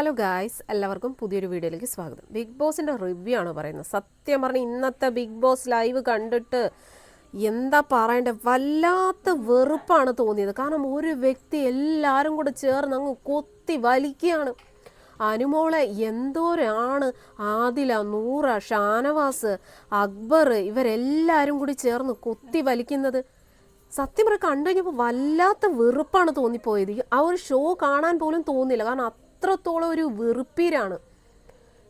Hello guys എല്ലാവർക്കും പുതിയൊരു വീഡിയോയിലേക്ക് സ്വാഗതം. ബിഗ് ബോസിന്റെ റിവ്യൂ ആണ് പറയുന്നത്? സത്യം പറഞ്ഞ ഇന്നത്തെ ബിഗ് ബോസ് ലൈവ് കണ്ടിട്ട് എന്താ പറയണ്ടേ? വല്ലാത്ത വെറുപ്പാണ് തോന്നിയത്. കാരണം ഒരു വ്യക്തി എല്ലാവരും കൂടെ ചേർന്ന് അങ്ങ് കൊത്തി വലിക്കുകയാണ്. അനുമോളെ എന്തോരാണ്? ആദില നൂറ ഷാനവാസ് അക്ബർ ഇവരെല്ലാവരും കൂടി ചേർന്ന് കൊത്തി വലിക്കുന്നത്. സത്യം പറഞ്ഞാൽ കണ്ടു കഴിഞ്ഞപ്പോൾ വല്ലാത്ത വെറുപ്പാണ് തോന്നിപ്പോയത്. ആ ഒരു ഷോ കാണാൻ പോലും തോന്നിയില്ല. കാരണം അത്രത്തോളം ഒരു വെറുപ്പീരാണ്.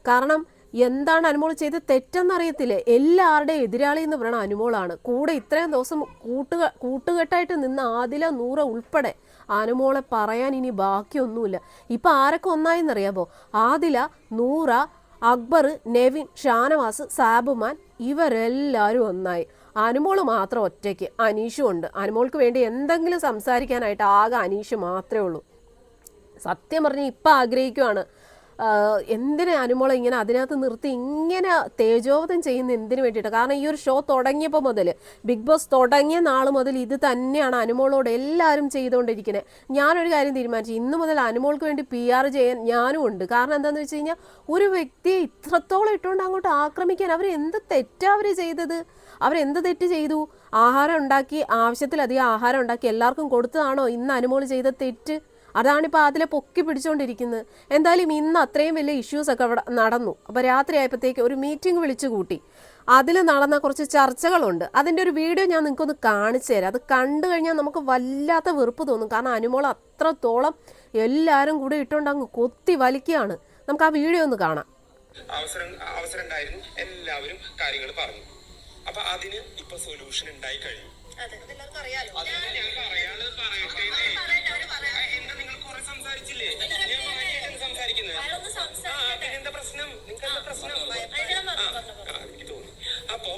കാരണം എന്താണ് അനുമോൾ ചെയ്ത് തെറ്റെന്നറിയത്തില്ല. എല്ലാവരുടെയും എതിരാളി എന്ന് പറയുന്ന അനുമോളാണ്. കൂടെ ഇത്രയും ദിവസം കൂട്ടുക കൂട്ടുകെട്ടായിട്ട് നിന്ന ആദില നൂറ ഉൾപ്പെടെ അനുമോളെ പറയാൻ ഇനി ബാക്കിയൊന്നുമില്ല. ഇപ്പം ആരൊക്കെ ഒന്നായെന്നറിയാമോ ആദില നൂറ അക്ബർ നെവിൻ ഷാനവാസ് സാബുമാൻ ഇവരെല്ലാവരും ഒന്നായി. അനുമോൾ മാത്രം ഒറ്റയ്ക്ക്. അനീഷും ഉണ്ട്. അനുമോൾക്ക് വേണ്ടി എന്തെങ്കിലും സംസാരിക്കാനായിട്ട് ആകെ അനീഷ് മാത്രമേ ഉള്ളൂ. സത്യം പറഞ്ഞ് ഇപ്പം ആഗ്രഹിക്കുവാണ്. എന്തിനാ അനുമോളെ ഇങ്ങനെ അതിനകത്ത് നിർത്തി ഇങ്ങനെ തേജോവധം ചെയ്യുന്ന എന്തിനു വേണ്ടിയിട്ട്? കാരണം ഈ ഒരു ഷോ തുടങ്ങിയപ്പോൾ മുതൽ ബിഗ് ബോസ് തുടങ്ങിയ നാൾ മുതൽ ഇത് തന്നെയാണ് അനുമോളോട് എല്ലാവരും ചെയ്തുകൊണ്ടിരിക്കുന്നത്. ഞാനൊരു കാര്യം തീരുമാനിച്ചു. ഇന്ന് മുതൽ അനുമോൾക്ക് വേണ്ടി പി ആർ ചെയ്യാൻ ഞാനും ഉണ്ട്. കാരണം എന്താണെന്ന് വെച്ച് കഴിഞ്ഞാൽ ഒരു വ്യക്തിയെ ഇത്രത്തോളം ഇട്ടുകൊണ്ട് അങ്ങോട്ട് ആക്രമിക്കാൻ അവർ എന്ത് തെറ്റാണ് അവർ ചെയ്തത്? അവരെന്ത് തെറ്റ് ചെയ്തു? ആഹാരം ഉണ്ടാക്കി ആവശ്യത്തിലധികം ആഹാരം ഉണ്ടാക്കി എല്ലാവർക്കും കൊടുത്തതാണോ? ഇന്ന് അനുമോൾ ചെയ്ത തെറ്റ്? അതാണിപ്പോൾ അതിലെ പൊക്കി പിടിച്ചുകൊണ്ടിരിക്കുന്നത് എന്തായാലും ഇന്ന് അത്രയും വലിയ ഇഷ്യൂസൊക്കെ അവിടെ നടന്നു. അപ്പോൾ രാത്രി ആയപ്പോഴത്തേക്ക് ഒരു മീറ്റിംഗ് വിളിച്ചു കൂട്ടി. അതിൽ നടന്ന കുറച്ച് ചർച്ചകളുണ്ട്. അതിന്റെ ഒരു വീഡിയോ ഞാൻ നിങ്ങൾക്കൊന്ന് കാണിച്ചു തരാം. അത് കണ്ടു കഴിഞ്ഞാൽ നമുക്ക് വല്ലാത്ത വെറുപ്പ് തോന്നും. കാരണം അനുമോൾ അത്രത്തോളം എല്ലാവരും കൂടി ഇട്ടുകൊണ്ട് അങ്ങ് കൊത്തി വലിക്കുകയാണ്. നമുക്ക് ആ വീഡിയോ ഒന്ന് കാണാം. അവസരം അവസരം ഉണ്ടായിരുന്നു എല്ലാവരും കാര്യങ്ങൾ പറഞ്ഞു. അപ്പൊ അതിന് ഇപ്പൊ സൊല്യൂഷൻ ഉണ്ടായി കഴിഞ്ഞു. അതെ അതെല്ലാവർക്കും അറിയാലോ. ഞാൻ പറയാനുള്ളത് പറയട്ടെ. സംസാരിച്ചില്ലേ ഞാൻ മാറ്റിയിട്ടാണ് സംസാരിക്കുന്നത് ആ സംസാരിക്കട്ടെ. പ്രശ്നം? നിങ്ങൾക്ക് എന്താ പ്രശ്നം? ആ, എനിക്ക് തോന്നി അപ്പോ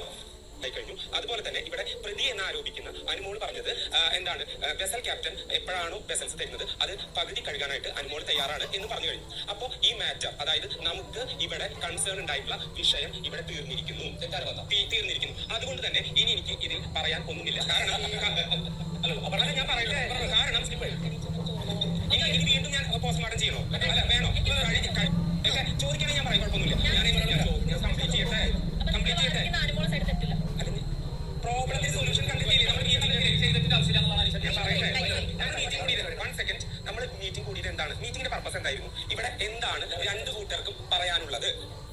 കഴിഞ്ഞു അതുപോലെ തന്നെ ഇവിടെ പ്രതി എന്ന് ആരോപിക്കുന്ന? അനുമോൾ പറഞ്ഞത് എന്താണ്? വെസൽ ക്യാപ്റ്റൻ എപ്പോഴാണോ വെസൽസ് തരുന്നത്? അത് പകുതി കഴുകാനായിട്ട് അനുമോൾ തയ്യാറാണ് എന്ന് പറഞ്ഞു കഴിഞ്ഞു. അപ്പോ ഈ മാറ്റർ അതായത് നമുക്ക് ഇവിടെ കൺസേൺ ഉണ്ടായിട്ടുള്ള വിഷയം ഇവിടെ തീർന്നിരിക്കുന്നു. തീർന്നിരിക്കുന്നു. അതുകൊണ്ട് തന്നെ ഇനി എനിക്ക് ഇതിൽ പറയാൻ ഒന്നുമില്ല. കാരണം ഞാൻ പറയട്ടെ. കാരണം ഇനി വീണ്ടും ഞാൻ പോസ്റ്റ്മോർട്ടം ചെയ്യണോ? അല്ല വേണോ? ഒക്കെ ചോദിക്കണേ ഞാൻ പറയാം കുഴപ്പമൊന്നുമില്ല. ഞാൻ കംപ്ലീറ്റ് ചെയ്യട്ടെ? കംപ്ലീറ്റ് ചെയ്യട്ടെ? പ്രോബ്ലത്തിന് സൊല്യൂഷൻ കണ്ടെത്തിയില്ലേ നമ്മൾ മീറ്റിംഗ് ഞാൻ പറയട്ടെ? നമ്മൾ മീറ്റിംഗ് കൂടിയത് വൺ സെക്കൻഡ് നമ്മൾ മീറ്റിംഗ് കൂടിയത് എന്താണ്? മീറ്റിംഗിന്റെ പർപ്പസ് എന്തായിരുന്നു? ഇവിടെ എന്താണ് രണ്ട് കൂട്ടർക്കും പറയാനുള്ളത്?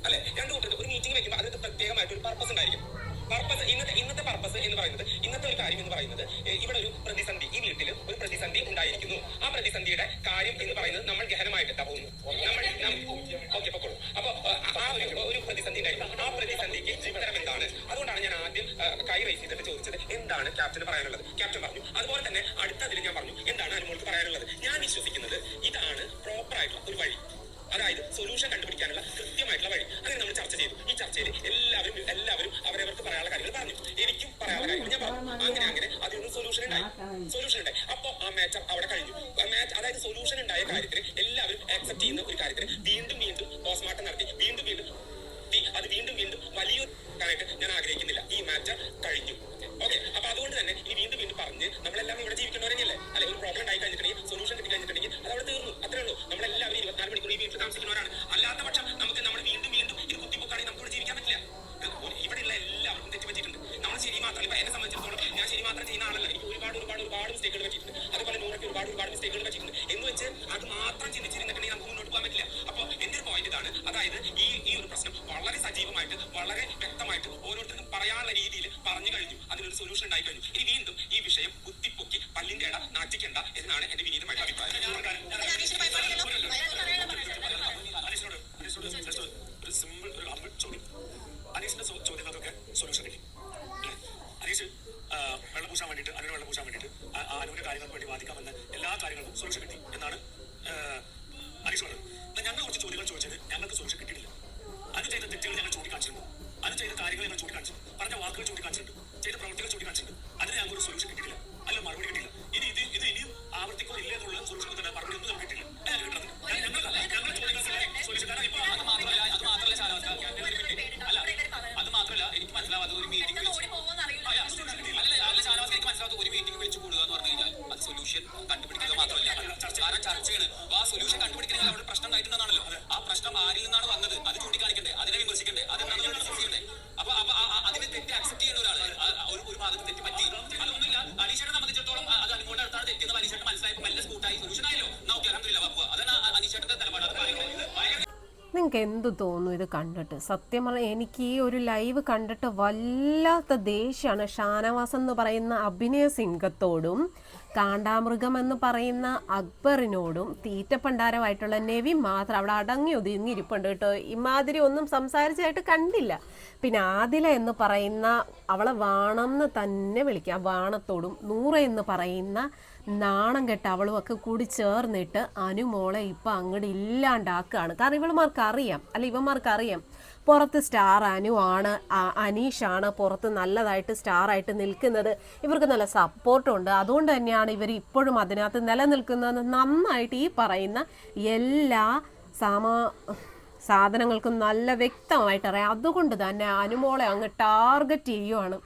അല്ലെ? രണ്ട് കൂട്ടർക്ക് ഒരു മീറ്റിംഗ് വെക്കുമ്പോൾ അതിന് പ്രത്യേകമായിട്ട് ഒരു പർപ്പസ് ഉണ്ടായിരിക്കും. പർപ്പസ് ഇന്നത്തെ ഇന്നത്തെ പർപ്പസ് എന്ന് പറയുന്നത് ഇന്നത്തെ ഒരു കാര്യം എന്ന് പറയുന്നത് ഇവിടെ ഒരു പ്രതിസന്ധി ഈ വീട്ടിൽ ഒരു പ്രതിസന്ധി ഉണ്ടായിരിക്കുന്നു. ആ പ്രതിസന്ധിയുടെ കാര്യം എന്ന് പറയുന്നത് നമ്മൾ ഗഹനമായിട്ട് പോകുന്നു. നമ്മൾ ഓക്കെ പൊക്കോളൂ. അപ്പൊ ആ ഒരു ഒരു പ്രതിസന്ധി ഉണ്ടായിരുന്നു. ആ പ്രതിസന്ധിക്ക് ഉത്തരം എന്താണ്? അതുകൊണ്ടാണ് ഞാൻ ആദ്യം കൈ റൈസ് ചെയ്തിട്ട് ചോദിച്ചത് എന്താണ് ക്യാപ്റ്റന് പറയാനുള്ളത്? ക്യാപ്റ്റൻ പറഞ്ഞു അതുപോലെ തന്നെ അടുത്തതിൽ ഞാൻ പറഞ്ഞു എന്താണ് അനുമോൾക്ക് പറയാനുള്ളത്? ഞാൻ വിശ്വസിക്കുന്നത് ഇതാണ് പ്രോപ്പർ ആയിട്ടുള്ള ഒരു വഴി. അതായത് സൊല്യൂഷൻ കണ്ടുപിടിക്കാനുള്ള കൃത്യമായിട്ടുള്ള വഴി അങ്ങനെ നമ്മൾ ചർച്ച ചെയ്തു ഈ ചർച്ചയിൽ എല്ലാവരും എല്ലാവരും അവരവർക്ക് പറയാനുള്ള കാര്യങ്ങൾ പറഞ്ഞു എനിക്കും പറയാനുള്ള കാര്യങ്ങൾ ഞാൻ പറഞ്ഞു അങ്ങനെ അങ്ങനെ അതിനൊരു സൊല്യൂഷൻ ഉണ്ടായി സൊല്യൂഷൻ ഉണ്ടായി അപ്പൊ ആ മാച്ച് അവിടെ കഴിഞ്ഞു ആ മാച്ച് അതായത് സൊല്യൂഷൻ ഉണ്ടായ കാര്യത്തിന് എല്ലാവരും ആക്സെപ്റ്റ് ചെയ്യുന്ന ഒരു കാര്യത്തിന് വീണ്ടും വീണ്ടും പോസ്റ്റ്മോർട്ടം നടത്തി വീണ്ടും വീണ്ടും ഈ അത് വീണ്ടും വീണ്ടും വലിയൊരു ആയിട്ട് ഞാൻ ആഗ്രഹിക്കുന്നില്ല ഈ മാറ്റർ കഴിഞ്ഞു ഓക്കെ അപ്പൊ അതുകൊണ്ട് തന്നെ ഈ വീണ്ടും വീണ്ടും പറഞ്ഞ് നമ്മളെല്ലാം ഇവിടെ ജീവിക്കുന്നവരല്ലേ അല്ലെ ഒരു പ്രോബ്ലം ഉണ്ടായി കഴിഞ്ഞിട്ടുണ്ടെങ്കിൽ സൊല്യൂഷൻ കിട്ടി കഴിഞ്ഞിട്ടുണ്ടെങ്കിൽ അത് അവിടെ തീർന്നു അത്രേ ഉള്ളൂ നമ്മളെല്ലാവരും ഇരുപത്തിനാല് മണിക്കൂർ ഈ വീട്ടിൽ താമസിക്കുന്നവരാണ് അല്ലാത്ത പക്ഷം നമുക്ക് നമ്മൾ വീണ്ടും വീണ്ടും ഇത് കുത്തിപ്പൊക്കാണെങ്കിൽ നമുക്ക് ഇവിടെ ജീവിക്കാൻ പറ്റില്ല ഇവിടെയുള്ള എല്ലാവർക്കും തെറ്റ് പറ്റിയിട്ടുണ്ട് നമ്മൾ ശരി മാത്രം ഇപ്പൊ എന്നെ സംബന്ധിച്ചിടത്തോളം ഞാൻ ശരി മാത്രം ചെയ്യുന്ന ആളല്ല എനിക്ക് ഒരുപാട് ഒരുപാട് ഒരുപാട് മിസ്റ്റേക്കുകൾ പറ്റിയിട്ടുണ്ട് അതുപോലെ നൂറൊക്കെ ഒരുപാട് ഒരുപാട് മിസ്റ്റേക്കുകൾ പറ്റിയിട്ടുണ്ട് എന്ന് വെച്ച് അത് മാത്രം ചിന്തിച്ചിരുന്നിട്ടുണ്ടെങ്കിൽ നമുക്ക് മുന്നോട്ട് പോകാൻ പറ്റില്ല അപ്പൊ എന്റെ ഒരു പോയിന്റ് ഇതാണ് അതായത് ഈ ഈ ഒരു പ്രശ്നം വളരെ സജീവമായിട്ട് വളരെ വ്യക്തമായിട്ട് ഓരോരുത്തർക്കും പറയാനുള്ള രീതിയിൽ പറഞ്ഞു കഴിഞ്ഞു അതിനൊരു സൊല്യൂഷൻ ഉണ്ടായി കഴിഞ്ഞു ഇനി വീണ്ടും ഈ വിഷയം കുത്തിപ്പൊക്കി പല്ലിന്റെ ഇട നാട്ടിക്കണ്ട എന്നാണ് എന്റെ വിനീതമായിട്ട് അഭിപ്രായം ഒരു സിമ്പിൾ ഒരു ഹമ്പിൾ ചോദ്യം അനീഷിന്റെ ചോ- ചോദ്യങ്ങൾക്കൊക്കെ സൊല്യൂഷൻ കിട്ടി അല്ലേ? അനീഷ് ആ, വെള്ളം പൂശാൻ വേണ്ടിയിട്ട് അനുവിന് വെള്ളം പൂശാൻ വേണ്ടിയിട്ട് ആ- ആ അനുവിന്റെ കാര്യങ്ങൾക്ക് വേണ്ടി എല്ലാ കാര്യങ്ങൾക്കും സൊല്യൂഷൻ കിട്ടി എന്നാണ് അനീഷ് പറഞ്ഞത് ഞങ്ങൾ കുറച്ച് ചോദ്യങ്ങൾ ചോദിച്ചത് ഞങ്ങൾക്ക് സൊല്യൂഷൻ കിട്ടിയിട്ടില്ല അത് ചെയ്ത തെറ്റുകൾ ഞങ്ങൾ അനു ചെയ്ത കാര്യങ്ങൾ ഞങ്ങൾ ചൂണ്ടിക്കാണിച്ചു. പറഞ്ഞ വാക്കുകൾ ചൂണ്ടിക്കാണിച്ചിട്ടുണ്ട്. ചെയ്ത പ്രവൃത്തികൾ ചൂണ്ടിക്കാണിച്ചിട്ടുണ്ട്. അതിന് ഞങ്ങൾക്ക് ഒരു സൊല്യൂഷൻ കിട്ടിയില്ല അല്ല മറുപടി കിട്ടിയില്ല. ഇനി ഇത് ഇത് ഇനിയും ആവർത്തിക്കോ ഇല്ലേ എന്നുള്ള സൊല്യൂഷൻ തന്നെ മറുപടി ഒന്നും നമുക്ക് കിട്ടില്ല അത് ഞങ്ങൾ ചർച്ച ചെയ്യണത് അപ്പൊ ആ സൊല്യൂഷൻ കണ്ടുപിടിക്കണമെങ്കിൽ അവിടെ പ്രശ്നം ഉണ്ടായിട്ടുണ്ടെന്നാണല്ലോ. ആ പ്രശ്നം ആരിൽ നിന്നാണ് വന്നത്? അത് ചൂണ്ടിക്കാണിക്കണ്ടേ? അതിനെ വിമർശിക്കണ്ടേ? അതെന്താണെന്ന് ഡിസ്കസ് ചെയ്യണ്ടേ അപ്പൊ അപ്പൊ അതിനെ തെറ്റ് അക്സെപ്റ്റ് ചെയ്യുന്ന ഒരാൾ ഒരു ഒരു ഭാഗത്ത് തെറ്റ് പറ്റി. അതൊന്നുമില്ല അലീഷേട്ടനെ സംബന്ധിച്ചിടത്തോളം അത് അങ്ങോട്ട് അടുത്താണ് തെറ്റെന്ന് അലീഷേട്ടൻ മനസ്സിലായപ്പോൾ നല്ല സ്കൂട്ടായി സൊല്യൂഷൻ ആയല്ലോ. നിങ്ങൾക്ക് എന്ത് തോന്നുന്നു ഇത് കണ്ടിട്ട്? സത്യം പറഞ്ഞാൽ എനിക്ക് ഈ ഒരു ലൈവ് കണ്ടിട്ട് വല്ലാത്ത ദേഷ്യമാണ് ഷാനവാസ് എന്ന് പറയുന്ന അഭിനയ സിംഗത്തോടും കാണ്ടാമൃഗം എന്ന് പറയുന്ന അക്ബറിനോടും തീറ്റപ്പണ്ടാരമായിട്ടുള്ള നെവി മാത്രം അവിടെ അടങ്ങി ഒതുങ്ങി ഇരിപ്പുണ്ട് കേട്ടോ. ഇമാതിരി ഒന്നും സംസാരിച്ചതായിട്ട് കണ്ടില്ല. പിന്നെ ആദില എന്ന് പറയുന്ന അവളെ വാണം എന്ന് തന്നെ വിളിക്കാം. വാണത്തോടും നൂറ എന്ന് പറയുന്ന നാണം കെട്ട അവളും ഒക്കെ കൂടി ചേർന്നിട്ട് അനുമോളെ ഇപ്പം അങ്ങോട്ട് ഇല്ലാണ്ടാക്കുകയാണ് കാരണം ഇവളുമാർക്ക് അറിയാം അല്ല ഇവന്മാർക്ക് അറിയാം പുറത്ത് സ്റ്റാർ അനു ആണ് അനീഷാണ് പുറത്ത് നല്ലതായിട്ട് സ്റ്റാറായിട്ട് നിൽക്കുന്നത്. ഇവർക്ക് നല്ല സപ്പോർട്ടുണ്ട് അതുകൊണ്ട് തന്നെയാണ് ഇവർ ഇപ്പോഴും അതിനകത്ത് നിലനിൽക്കുന്നത് നന്നായിട്ട് ഈ പറയുന്ന എല്ലാ സാമാ സാധനങ്ങൾക്കും നല്ല വ്യക്തമായിട്ട് അറിയാം. അതുകൊണ്ട് തന്നെ അനുമോളെ അങ്ങ് ടാർഗറ്റ് ചെയ്യുവാണ്.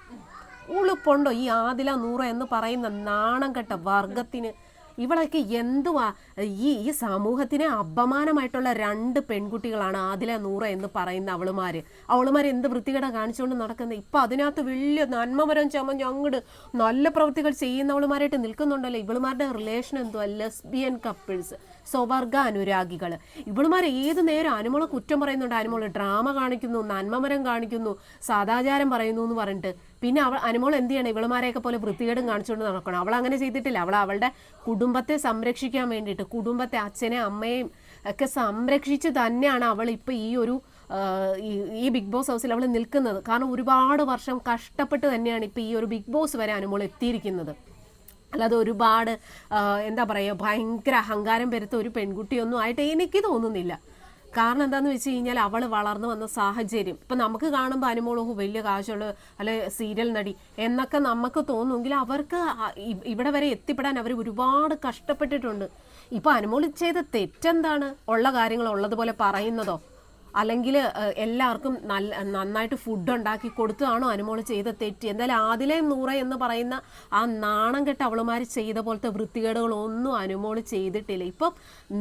ഉളുപ്പുണ്ടോ ഈ ആദില നൂറ എന്ന് പറയുന്ന നാണം കെട്ട വർഗത്തിന്? ഇവളൊക്കെ എന്തുവാ? ഈ ഈ സമൂഹത്തിനെ അപമാനമായിട്ടുള്ള രണ്ട് പെൺകുട്ടികളാണ് ആദില നൂറ എന്ന് പറയുന്ന അവളുമാർ അവളുമാർ എന്ത് വൃത്തികേട കാണിച്ചുകൊണ്ട് നടക്കുന്നത് ഇപ്പം അതിനകത്ത് വലിയ നന്മമരം ചമഞ്ഞ് അങ്ങോട്ട് നല്ല പ്രവൃത്തികൾ ചെയ്യുന്നവളുമാരായിട്ട് നിൽക്കുന്നുണ്ടല്ലോ. ഇവളുമാരുടെ റിലേഷൻ എന്തുവാ? ലെസ്ബിയൻ കപ്പിൾസ് സ്വവർഗ അനുരാഗികൾ ഇവളുമാർ ഏത് നേരം അനുമോളെ കുറ്റം പറയുന്നുണ്ട്? അനുമോൾ ഡ്രാമ കാണിക്കുന്നു നന്മമരം കാണിക്കുന്നു സദാചാരം പറയുന്നു എന്ന് പറഞ്ഞിട്ട്. പിന്നെ അവൾ അനുമോൾ എന്ത് ചെയ്യണം? ഇവളുമാരെയൊക്കെ പോലെ വൃത്തികേടും കാണിച്ചുകൊണ്ട് നടക്കണം. അവൾ അങ്ങനെ ചെയ്തിട്ടില്ല. അവൾ അവളുടെ കുടുംബത്തെ സംരക്ഷിക്കാൻ വേണ്ടിയിട്ട് കുടുംബത്തെ അച്ഛനെ അമ്മയും ഒക്കെ സംരക്ഷിച്ച് തന്നെയാണ് അവൾ ഇപ്പോൾ ഈ ഒരു ഈ- ബിഗ് ബോസ് ഹൗസിൽ അവൾ നിൽക്കുന്നത്. കാരണം ഒരുപാട് വർഷം കഷ്ടപ്പെട്ട് തന്നെയാണ് ഇപ്പോൾ ഈ ഒരു ബിഗ് ബോസ് വരെ അനുമോൾ എത്തിയിരിക്കുന്നത്. അല്ലാതെ ഒരുപാട് എന്താ പറയുക ഭയങ്കര അഹങ്കാരം വരുത്ത ഒരു പെൺകുട്ടിയൊന്നും ആയിട്ട് എനിക്ക് തോന്നുന്നില്ല. കാരണം എന്താന്ന് വെച്ച് കഴിഞ്ഞാൽ അവൾ വളർന്നു വന്ന സാഹചര്യം. ഇപ്പം നമുക്ക് കാണുമ്പോൾ അനുമോളോ വലിയ കാശുള്ള അല്ലെ സീരിയൽ നടി എന്നൊക്കെ നമുക്ക് തോന്നുമെങ്കിൽ അവർക്ക് ഇവിടെ വരെ എത്തിപ്പെടാൻ അവർ ഒരുപാട് കഷ്ടപ്പെട്ടിട്ടുണ്ട്. ഇപ്പം അനുമോൾ ചെയ്ത തെറ്റെന്താണ്? ഉള്ള കാര്യങ്ങൾ ഉള്ളതുപോലെ പറയുന്നതോ? അല്ലെങ്കിൽ എല്ലാവർക്കും നല്ല നന്നായിട്ട് ഫുഡ് ഉണ്ടാക്കി കൊടുത്തതാണോ അനുമോൾ ചെയ്ത തെറ്റ്? എന്തായാലും ആദിലെ നൂറ എന്ന് പറയുന്ന ആ നാണം കെട്ട അവളുമാർ ചെയ്ത പോലത്തെ വൃത്തികേടുകളൊന്നും അനുമോൾ ചെയ്തിട്ടില്ല. ഇപ്പം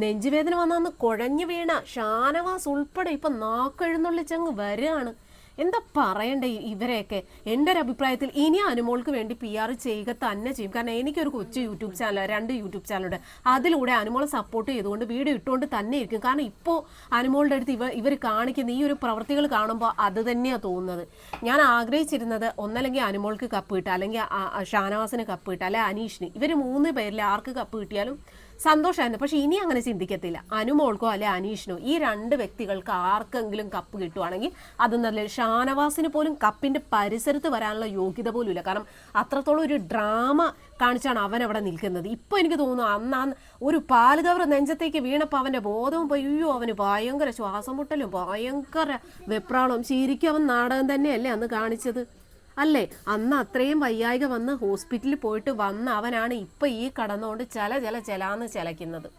നെഞ്ചുവേദന വന്നാന്ന് കുഴഞ്ഞു വീണ ഷാനവാസ് ഉൾപ്പെടെ ഇപ്പം നാക്കെഴുന്നള്ളിച്ചങ്ങ് വരികയാണ് എന്താ പറയണ്ടേ ഇവരെയൊക്കെ? എന്റെ ഒരു അഭിപ്രായത്തിൽ ഇനി അനുമോൾക്ക് വേണ്ടി പി ആർ ചെയ്യുക തന്നെ ചെയ്യും. കാരണം എനിക്കൊരു കൊച്ചു യൂട്യൂബ് ചാനൽ രണ്ട് യൂട്യൂബ് ചാനലുണ്ട്. അതിലൂടെ അനുമോളെ സപ്പോർട്ട് ചെയ്തുകൊണ്ട് വീഡിയോ ഇട്ടുകൊണ്ട് തന്നെ ഇരിക്കും. കാരണം ഇപ്പോൾ അനുമോളുടെ അടുത്ത് ഇവ ഇവർ കാണിക്കുന്ന ഈ ഒരു പ്രവൃത്തികൾ കാണുമ്പോൾ അത് തന്നെയാണ് തോന്നുന്നത്. ഞാൻ ആഗ്രഹിച്ചിരുന്നത് ഒന്നല്ലെങ്കിൽ അനുമോൾക്ക് കപ്പ് കിട്ടുക അല്ലെങ്കിൽ ഷാനവാസിന് കപ്പ് കിട്ടുക അല്ലെങ്കിൽ അനീഷിന്. ഇവർ മൂന്ന് പേരിൽ ആർക്ക് കപ്പ് കിട്ടിയാലും സന്തോഷമായിരുന്നു. പക്ഷെ ഇനി അങ്ങനെ ചിന്തിക്കത്തില്ല. അനുമോൾക്കോ അല്ലെ അനീഷിനോ ഈ രണ്ട് വ്യക്തികൾക്ക് ആർക്കെങ്കിലും കപ്പ് കിട്ടുവാണെങ്കിൽ അത് നല്ല ഷാനവാസിന് പോലും കപ്പിന്റെ പരിസരത്ത് വരാനുള്ള യോഗ്യത പോലും ഇല്ല കാരണം അത്രത്തോളം ഒരു ഡ്രാമ കാണിച്ചാണ് അവൻ അവിടെ നിൽക്കുന്നത്. ഇപ്പോൾ എനിക്ക് തോന്നുന്നു അന്ന് ഒരു പാലുകവർ നെഞ്ചത്തേക്ക് വീണപ്പോൾ അവന്റെ ബോധവും അയ്യോ അവന് ഭയങ്കര ശ്വാസം മുട്ടലും ഭയങ്കര വെപ്രാളവും. ശരിക്കും അവൻ നാടകം തന്നെയല്ലേ അന്ന് കാണിച്ചത്? അല്ലേ? അന്ന് അത്രയും വയ്യായിക വന്ന് ഹോസ്പിറ്റലിൽ പോയിട്ട് വന്ന അവനാണ് ഇപ്പം ഈ കടന്നുകൊണ്ട് ചില ചില ചിലാന്ന് ചിലയ്ക്കുന്നത്.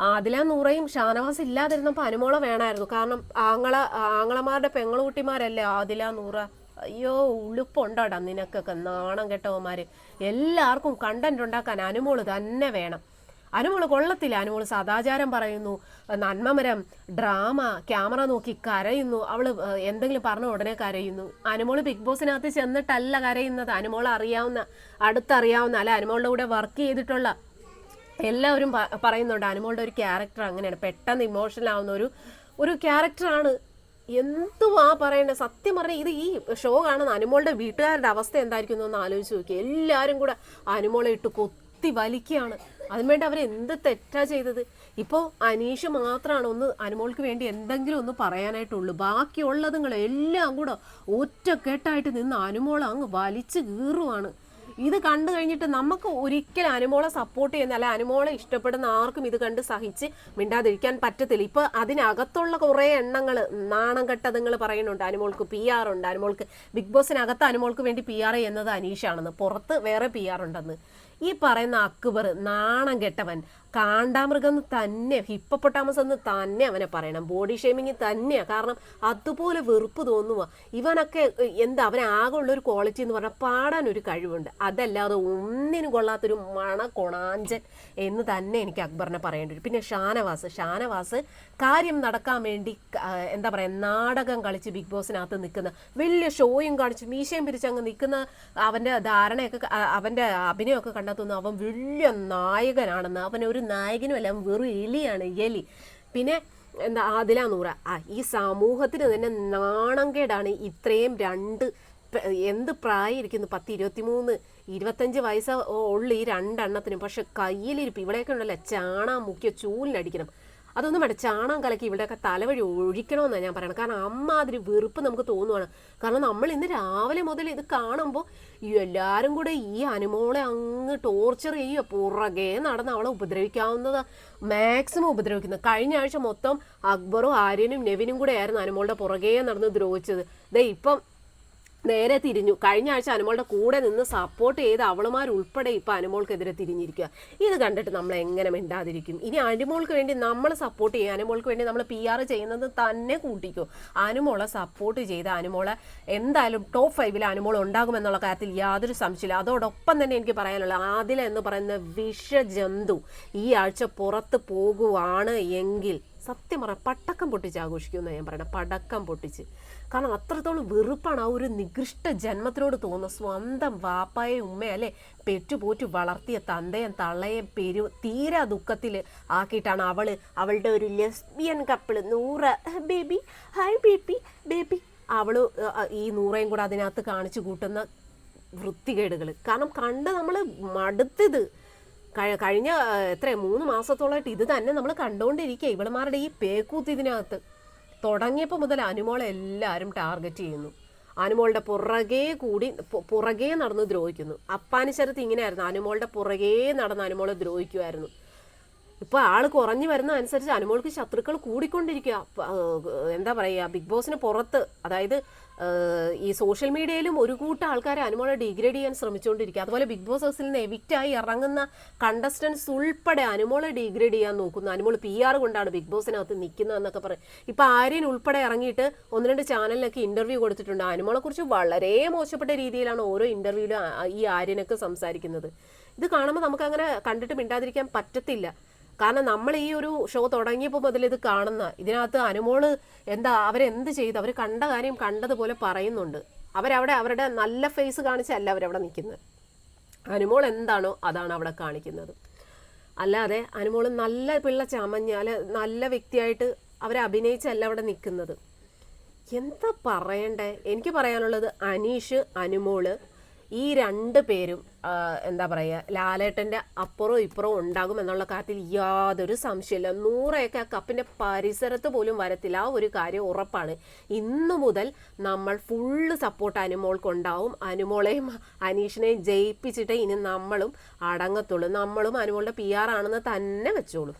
അതിലാ നൂറയും ഷാനവാസ് ഇല്ലാതിരുന്നപ്പോൾ അനുമോള വേണമായിരുന്നു കാരണം ആങ്ങള ആങ്ങളമാരുടെ പെങ്ങളുകുട്ടിമാരല്ലേ ആദില നൂറ? അയ്യോ ഉളുപ്പുണ്ടോടാ നിനക്കൊക്കെ നാണം കെട്ടവന്മാര്. എല്ലാവർക്കും കണ്ടന്റ് ഉണ്ടാക്കാൻ അനുമോൾ തന്നെ വേണം. അനുമോൾ കൊള്ളത്തില്ല. അനുമോൾ സദാചാരം പറയുന്നു. നന്മമരം ഡ്രാമ ക്യാമറ നോക്കി കരയുന്നു. അവൾ എന്തെങ്കിലും പറഞ്ഞ ഉടനെ കരയുന്നു. അനുമോൾ ബിഗ് ബോസിനകത്ത് ചെന്നിട്ടല്ല കരയുന്നത്. അനുമോൾ അറിയാവുന്ന അടുത്തറിയാവുന്ന അല്ല അനുമോളുടെ കൂടെ വർക്ക് ചെയ്തിട്ടുള്ള എല്ലാവരും പറയുന്നുണ്ട്. അനുമോളുടെ ഒരു ക്യാരക്ടർ അങ്ങനെയാണ്. പെട്ടെന്ന് ഇമോഷണൽ ആവുന്ന ഒരു ഒരു ക്യാരക്ടറാണ് എന്തുവാ പറയേണ്ടത് സത്യം പറഞ്ഞാൽ ഇത് ഈ ഷോ കാണുന്ന അനുമോളുടെ വീട്ടുകാരുടെ അവസ്ഥ എന്തായിരിക്കും എന്നൊന്ന് ആലോചിച്ച് നോക്കി എല്ലാവരും കൂടെ അനുമോളെ ഇട്ട് കൊത്തി വലിക്കുകയാണ്. അതിനുവേണ്ടി അവർ എന്ത് തെറ്റാ ചെയ്തത്? ഇപ്പോൾ അനീഷ് മാത്രമാണ് ഒന്ന് അനുമോൾക്ക് വേണ്ടി എന്തെങ്കിലും ഒന്ന് പറയാനായിട്ടുള്ളൂ. ബാക്കിയുള്ളതുങ്ങൾ എല്ലാം കൂടെ ഒറ്റക്കെട്ടായിട്ട് നിന്ന് അനുമോൾ അങ്ങ് വലിച്ചു കീറുവാണ്. ഇത് കണ്ടു കഴിഞ്ഞിട്ട് നമുക്ക് ഒരിക്കലും അനുമോളെ സപ്പോർട്ട് ചെയ്യുന്ന അല്ല അനുമോളെ ഇഷ്ടപ്പെടുന്ന ആർക്കും ഇത് കണ്ട് സഹിച്ച് മിണ്ടാതിരിക്കാൻ പറ്റത്തില്ല. ഇപ്പൊ അതിനകത്തുള്ള കുറേ എണ്ണങ്ങൾ നാണം കെട്ടതുങ്ങൾ പറയുന്നുണ്ട്. അനുമോൾക്ക് പി ആർ ഉണ്ട്. അനുമോൾക്ക് ബിഗ് ബോസിനകത്ത് അനുമോൾക്ക് വേണ്ടി പി ആർ ചെയ്യുന്നത് അനീഷാണെന്ന്. പുറത്ത് വേറെ പി ആർ ഉണ്ടെന്ന്. ഈ പറയുന്ന അക്ബർ നാണം കെട്ടവൻ. കാണ്ടാമൃഗം തന്നെ ഹിപ്പപ്പൊട്ടാമസ് എന്ന് തന്നെ അവനെ പറയണം. ബോഡി ഷേമിങ് തന്നെയാണ് കാരണം അതുപോലെ വെറുപ്പ് തോന്നുക ഇവനൊക്കെ എന്താ അവനെ ആകെ ഉള്ളൊരു ക്വാളിറ്റി എന്ന് പറഞ്ഞാൽ പാടാൻ ഒരു കഴിവുണ്ട്. അതല്ലാതെ ഒന്നിനും കൊള്ളാത്തൊരു മണ കൊണാഞ്ചൻ എന്ന് തന്നെ എനിക്ക് അക്ബറിനെ പറയേണ്ടി വരും. പിന്നെ ഷാനവാസ്. ഷാനവാസ് കാര്യം നടക്കാൻ വേണ്ടി എന്താ പറയുക നാടകം കളിച്ച് ബിഗ് ബോസിനകത്ത് നിൽക്കുന്ന വലിയ ഷോയും കാണിച്ച് മീശയും പിരിച്ച് അങ്ങ് നിൽക്കുന്ന അവന്റെ ധാരണയൊക്കെ അവന്റെ അഭിനയമൊക്കെ കണ്ടെത്തുന്നു അവൻ വലിയ നായകനാണെന്ന് അവൻ ഒരു നായകനും എല്ലാം വെറും എലിയാണ് എലി. പിന്നെ എന്താ ആദില നൂറ. ആ ഈ സമൂഹത്തിന് തന്നെ നാണംകേടാണ് ഇത്രയും രണ്ട് എന്ത് പ്രായം ഇരിക്കുന്നു പത്ത് ഇരുപത്തിമൂന്ന് ഇരുപത്തഞ്ച് വയസ്സ് ഉള്ളു ഈ രണ്ടെണ്ണത്തിനും. പക്ഷെ കയ്യിലിരിപ്പ് ഇവിടെയൊക്കെ ഉണ്ടല്ലോ ചാണാ മുക്കിയ ചൂലിനടിക്കണം. അതൊന്നും വേണ്ട. ചാണകം കലക്കി ഇവിടെയൊക്കെ തലവഴി ഒഴിക്കണമെന്നാണ് ഞാൻ പറയണം കാരണം അമ്മാതിരി വെറുപ്പ് നമുക്ക് തോന്നുവാണ്. കാരണം നമ്മൾ ഇന്ന് രാവിലെ മുതൽ ഇത് കാണുമ്പോൾ എല്ലാവരും കൂടെ ഈ അനുമോളെ അങ്ങ് ടോർച്ചർ ചെയ്യുക പുറകെ നടന്ന് അവളെ ഉപദ്രവിക്കാവുന്നത്. മാക്സിമം ഉപദ്രവിക്കുന്നത്. കഴിഞ്ഞ ആഴ്ച മൊത്തം അക്ബറും ആര്യനും നെവിനും കൂടെ ആയിരുന്നു അനുമോളുടെ പുറകെ നടന്ന് ദ്രോഹിച്ചത്. ദേ ഇപ്പം നേരെ തിരിഞ്ഞു. കഴിഞ്ഞ ആഴ്ച അനുമോളുടെ കൂടെ നിന്ന് സപ്പോർട്ട് ചെയ്ത് അവളുമാരുൾപ്പെടെ ഇപ്പം അനുമോൾക്കെതിരെ തിരിഞ്ഞിരിക്കുക ഇത് കണ്ടിട്ട് നമ്മൾ എങ്ങനെ മിണ്ടാതിരിക്കും? ഇനി അനുമോൾക്ക് വേണ്ടി നമ്മൾ സപ്പോർട്ട് ചെയ്യുക അനുമോൾക്ക് വേണ്ടി നമ്മൾ പി ആർ ചെയ്യുന്നത് തന്നെ കൂട്ടിക്കോ. അനുമോളെ സപ്പോർട്ട് ചെയ്ത് അനുമോളെ എന്തായാലും ടോപ്പ് ഫൈവിൽ അനുമോൾ ഉണ്ടാകുമെന്നുള്ള കാര്യത്തിൽ യാതൊരു സംശയമില്ല. അതോടൊപ്പം തന്നെ എനിക്ക് പറയാനുള്ള ആദില എന്ന് പറയുന്ന വിഷജന്തു ഈ ആഴ്ച പുറത്ത് പോകുവാണ് എങ്കിൽ സത്യം പറയാം പടക്കം പൊട്ടിച്ച് ആഘോഷിക്കുമെന്ന് ഞാൻ പറയണം പടക്കം പൊട്ടിച്ച്. കാരണം അത്രത്തോളം വെറുപ്പാണ് ആ ഒരു നികൃഷ്ട ജന്മത്തിനോട് തോന്നുന്നത്. സ്വന്തം വാപ്പായെ ഉമ്മയെ അല്ലെ പെറ്റുപോറ്റു വളർത്തിയ തന്തയും തള്ളയും പെരു തീരാ ദുഃഖത്തിൽ ആക്കിയിട്ടാണ് അവൾ അവളുടെ ഒരു lesbian couple Noora baby hi baby baby. Ah ഈ നൂറയും കൂടെ അതിനകത്ത് കാണിച്ചു കൂട്ടുന്ന വൃത്തികേടുകൾ കാരണം കണ്ട് നമ്മൾ മടുത്തത് കഴിഞ്ഞ എത്ര മൂന്ന് മാസത്തോളമായിട്ട് ഇത് തന്നെ നമ്മൾ കണ്ടുകൊണ്ടിരിക്കുക ഇവളമാരുടെ ഈ പേക്കൂത്ത് ഇതിനകത്ത്. തുടങ്ങിയപ്പോൾ മുതൽ അനുമോളെ എല്ലാവരും ടാർഗറ്റ് ചെയ്യുന്നു. അനുമോളുടെ പുറകെ കൂടി പുറകെ നടന്ന് ദ്രോഹിക്കുന്നു. അപ്പാനിശരത്ത് ഇങ്ങനെയായിരുന്നു. അനുമോളുടെ പുറകെ നടന്ന് അനുമോളെ ദ്രോഹിക്കുമായിരുന്നു ഇപ്പൊ ആൾ കുറഞ്ഞു വരുന്ന അനുസരിച്ച് അനുമോൾക്ക് ശത്രുക്കൾ കൂടിക്കൊണ്ടിരിക്കുക. എന്താ പറയുക ബിഗ് ബോസിന് പുറത്ത് അതായത് ഈ സോഷ്യൽ മീഡിയയിലും ഒരു കൂട്ടം ആൾക്കാരെ അനുമോളെ ഡിഗ്രേഡ് ചെയ്യാൻ ശ്രമിച്ചുകൊണ്ടിരിക്കുക അതുപോലെ ബിഗ് ബോസ് ഹൗസിൽ നിന്ന് എവിക്റ്റായി ഇറങ്ങുന്ന കണ്ടസ്റ്റൻസ് ഉൾപ്പെടെ അനുമോളെ ഡിഗ്രേഡ് ചെയ്യാൻ നോക്കുന്നു. അനുമോൾ പി ആർ കൊണ്ടാണ് ബിഗ് ബോസിനകത്ത് നിൽക്കുന്നതെന്നൊക്കെ പറയും. ഇപ്പൊ ആര്യൻ ഉൾപ്പെടെ ഇറങ്ങിയിട്ട് ഒന്ന് രണ്ട് ചാനലിലൊക്കെ ഇന്റർവ്യൂ കൊടുത്തിട്ടുണ്ട്. അനുമോളെ കുറിച്ച് വളരെ മോശപ്പെട്ട രീതിയിലാണ് ഓരോ ഇന്റർവ്യൂയിലും ഈ ആര്യനൊക്കെ സംസാരിക്കുന്നത്. ഇത് കാണുമ്പോൾ നമുക്ക് അങ്ങനെ കണ്ടിട്ട് മിണ്ടാതിരിക്കാൻ പറ്റത്തില്ല. കാരണം നമ്മൾ ഈ ഒരു ഷോ തുടങ്ങിയപ്പോൾ മുതൽ ഇത് കാണുന്ന ഇതിനകത്ത് അനുമോൾ എന്താ അവരെന്ത് ചെയ്തു? അവർ കണ്ട കാര്യം കണ്ടതുപോലെ പറയുന്നുണ്ട്. അവരവിടെ അവരുടെ നല്ല ഫേസ് കാണിച്ചല്ല അവരവിടെ നിൽക്കുന്നത്. അനുമോൾ എന്താണോ അതാണ് അവിടെ കാണിക്കുന്നത്. അല്ലാതെ അനുമോൾ നല്ല പിള്ള ചമഞ്ഞാൽ നല്ല വ്യക്തിയായിട്ട് അവരെ അഭിനയിച്ചല്ല അവിടെ നിൽക്കുന്നത്. എന്താ പറയണ്ടേ? എനിക്ക് പറയാനുള്ളത് അനീഷ് അനുമോൾ ഈ രണ്ട് പേരും എന്താ പറയുക ലാലേട്ടന്റെ അപ്പുറവും ഇപ്പുറവും ഉണ്ടാകും എന്നുള്ള കാര്യത്തിൽ യാതൊരു സംശയമില്ല നൂറയൊക്കെ ആ കപ്പിന്റെ പരിസരത്ത് പോലും വരത്തില്ല. ആ ഒരു കാര്യം ഉറപ്പാണ്. ഇന്നു മുതൽ നമ്മൾ ഫുള്ള് സപ്പോർട്ട് അനുമോൾക്കുണ്ടാവും അനുമോളെയും അനീഷിനെയും ജയിപ്പിച്ചിട്ട് ഇനി നമ്മളും അടങ്ങത്തുള്ളൂ. നമ്മളും അനുമോളുടെ പി ആർ ആണെന്ന് തന്നെ വെച്ചോളൂ.